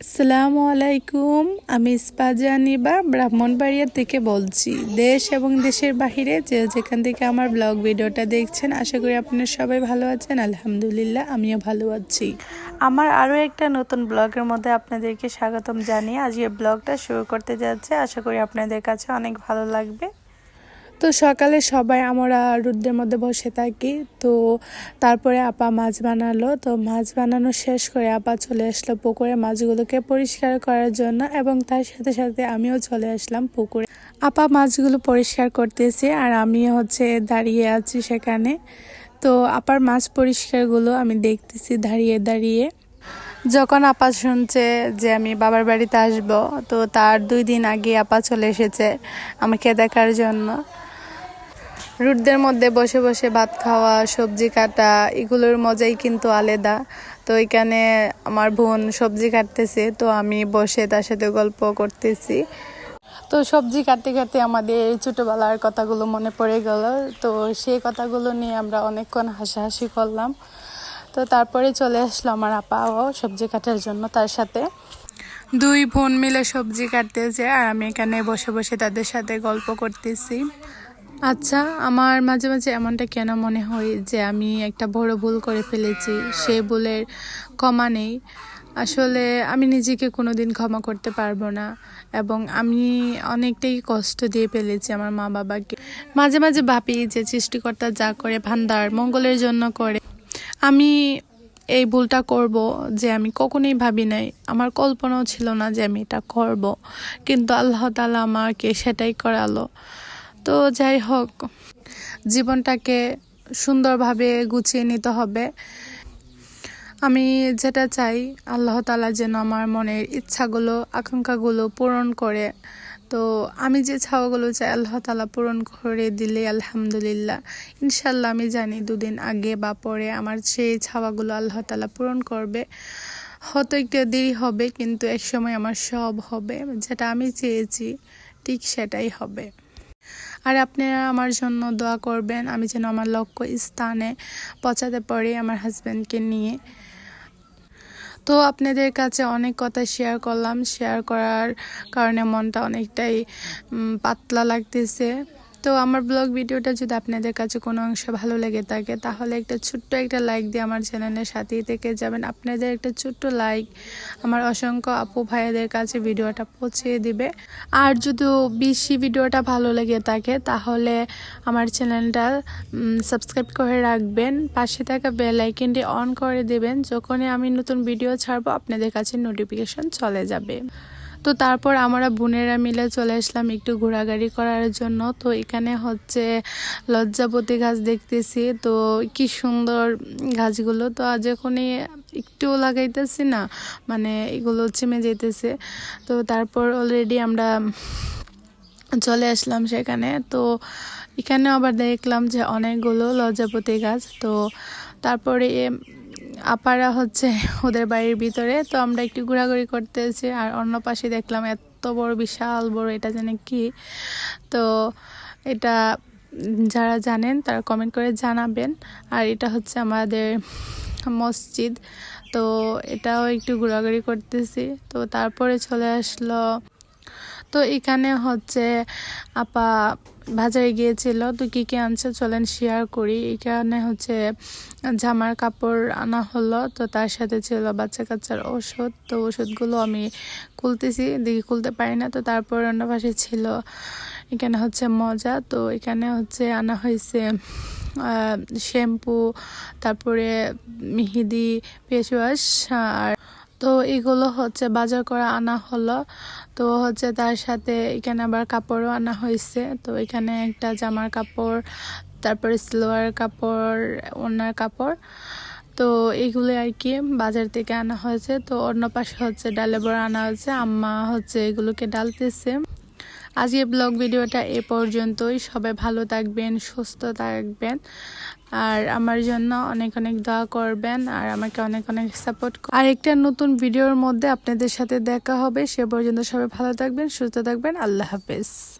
আসসালামু আলাইকুম, আমি স্পাজানিবা ব্রাহ্মণবাড়িয়া থেকে বলছি। দেশ এবং দেশের বাহিরে যে যেখান থেকে আমার ব্লগ ভিডিওটা দেখছেন, আশা করি আপনারা সবাই ভালো আছেন, আলহামদুলিল্লাহ, আমিও ভালো আছি। আমার আরও একটা নতুন ব্লগের মধ্যে আপনাদেরকে স্বাগতম জানিয়ে আজকে ব্লগটা শুরু করতে যাচ্ছে। আশা করি আপনাদের কাছে অনেক ভালো লাগবে। তো সকালে সবাই আমরা রোদ্রের মধ্যে বসে থাকি। তো তারপরে আপা মাছ বানালো। তো মাছ বানানো শেষ করে আপা চলে আসলো পুকুরে মাছগুলোকে পরিষ্কার করার জন্য এবং তার সাথে সাথে আমিও চলে আসলাম পুকুরে। আপা মাছগুলো পরিষ্কার করতেছে আর আমি হচ্ছে দাঁড়িয়ে আছি সেখানে। তো আপার মাছ পরিষ্কারগুলো আমি দেখতেছি দাঁড়িয়ে দাঁড়িয়ে। যখন আপা শুনছে যে আমি বাবার বাড়িতে আসব, তো তার দুই দিন আগে আপা চলে এসেছে আমাকে দেখার জন্য। রুটদের মধ্যে বসে বসে ভাত খাওয়া, সবজি কাটা, এগুলোর মজাই কিন্তু আলাদা। তো এখানে আমার বোন সবজি কাটতেছে, তো আমি বসে তার সাথে গল্প করতেছি। তো সবজি কাটতে কাটতে আমাদের ছোটোবেলার কথাগুলো মনে পড়ে গেল। তো সেই কথাগুলো নিয়ে আমরা অনেকক্ষণ হাসাহাসি করলাম। তো তারপরে চলে আসলো আমার আপাও সবজি কাটার জন্য তার সাথে। দুই বোন মিলে সবজি কাটতেছে আর আমি এখানে বসে বসে তাদের সাথে গল্প করতেছি। আচ্ছা আমার মাঝে মাঝে এমনটা কেন মনে হয় যে আমি একটা বড় ভুল করে ফেলেছি? সে ভুলের ক্ষমা নেই। আসলে আমি নিজেকে কোনো দিন ক্ষমা করতে পারব না এবং আমি অনেকটাই কষ্ট দিয়ে ফেলেছি আমার মা বাবাকে। মাঝে মাঝে ভাবি যে সৃষ্টিকর্তা যা করে ভান্ডার মঙ্গলের জন্য করে। আমি এই ভুলটা করব যে আমি কখনোই ভাবি নাই। আমার কল্পনাও ছিল না যে আমি এটা করব। কিন্তু আল্লাহ তালা আমাকে সেটাই করালো। তো যাই হোক, জীবনটাকে সুন্দরভাবে গুছিয়ে নিতে হবে। আমি যেটা চাই, আল্লাহ তালা যেন আমার মনের ইচ্ছাগুলো, আকাঙ্ক্ষাগুলো পূরণ করে। তো আমি যে ছাওয়াগুলো চাই, আল্লাহ তালা পূরণ করে দিলে আলহামদুলিল্লাহ। ইনশাল্লাহ আমি জানি দুদিন আগে বা পরে আমার সেই ছাওয়াগুলো আল্লাহ তালা পূরণ করবে। হয়তো একটু দেরি হবে, কিন্তু এক সময় আমার সব হবে। যেটা আমি চেয়েছি, ঠিক সেটাই হবে। আর আপনারা আমার জন্য দোয়া করবেন, আমি যেন আমার লক্ষ্য স্থানে পচাতে পারি আমার হাজব্যান্ডকে নিয়ে। তো আপনাদের কাছে অনেক কথা শেয়ার করলাম। শেয়ার করার কারণে মনটা অনেকটাই পাতলা লাগতেছে। তো আমার ব্লগ ভিডিওটা যদি আপনাদের কাছে কোনো অংশ ভালো লেগে থাকে, তাহলে একটা ছোট্ট একটা লাইক দিয়ে আমার চ্যানেলের সাথেই থেকে যাবেন। আপনাদের একটা ছোট্ট লাইক আমার অসংখ্য আপু ভাইয়াদের কাছে ভিডিওটা পৌঁছে দিবে। আর যদি বেশি ভিডিওটা ভালো লেগে থাকে, তাহলে আমার চ্যানেলটা সাবস্ক্রাইব করে রাখবেন। পাশে থাকা বেল অন করে দেবেন। যখনই আমি নতুন ভিডিও ছাড়বো, আপনাদের কাছে নোটিফিকেশন চলে যাবে। তো তারপর আমরা বোনেরা মিলে চলে আসলাম একটু ঘোরাঘুরি করার জন্য। তো এখানে হচ্ছে লজ্জাপতি গাছ দেখতেছি। তো কি সুন্দর গাছগুলো। তো আজ যখনই একটু লাগাইতেছি না মানে এগুলো চিমে যেতেছে তো তারপর অলরেডি আমরা চলে আসলাম সেখানে। তো এখানে আবার দেখলাম যে অনেকগুলো লজ্জাপতি গাছ। তো তারপরে আপারা হচ্ছে ওদের বাড়ির ভিতরে, তো আমরা একটু ঘোরাঘুরি করতেছি, আর অন্য পাশে দেখলাম এত বড়, বিশাল বড়, এটা জানে কি? তো এটা যারা জানেন তারা কমেন্ট করে জানাবেন। আর এটা হচ্ছে আমাদের মসজিদ, তো এটাও একটু ঘোরাঘুরি করতেছি। তো তারপরে চলে আসলো তো এখানে হচ্ছে আপা বাজারে গিয়েছিল, তো কী কী আনছে চলেন শেয়ার করি। এখানে হচ্ছে জামার কাপড় আনা হলো, তো তার সাথে ছিল বাচ্চা কাচ্চার ওষুধ। তো ওষুধগুলো আমি খুলতেছি, দেখি খুলতে পারি না, তো তারপর অন্য পাশে ছিল এখানে হচ্ছে মজা। তো এখানে হচ্ছে আনা হয়েছে শ্যাম্পু, তারপরে মিহিদি ফেস ওয়াশ আর তো এগুলো হচ্ছে বাজার করে আনা হলো। তো হচ্ছে তার সাথে এখানে আবার কাপড়ও আনা হয়েছে। তো এখানে একটা জামার কাপড়, তারপরে সিলোয়ার কাপড় ওনার কাপড়। তো এগুলো আর কি বাজার থেকে আনা হয়েছে। তো অন্য পাশে হচ্ছে ডালে বড় আনা হয়েছে। আম্মা হচ্ছে এগুলোকে ডালতেছে। আজকে ব্লগ ভিডিওটা এ পর্যন্তই। সবাই ভালো থাকবেন, সুস্থ থাকবেন। আর আমার জন্য অনেক অনেক দোয়া করবেন আর আমাকে অনেক অনেক সাপোর্ট আর একটা নতুন ভিডিওর মধ্যে আপনাদের সাথে দেখা হবে। সে পর্যন্ত সবাই ভালো থাকবেন, সুস্থ থাকবেন। আল্লাহ হাফেজ।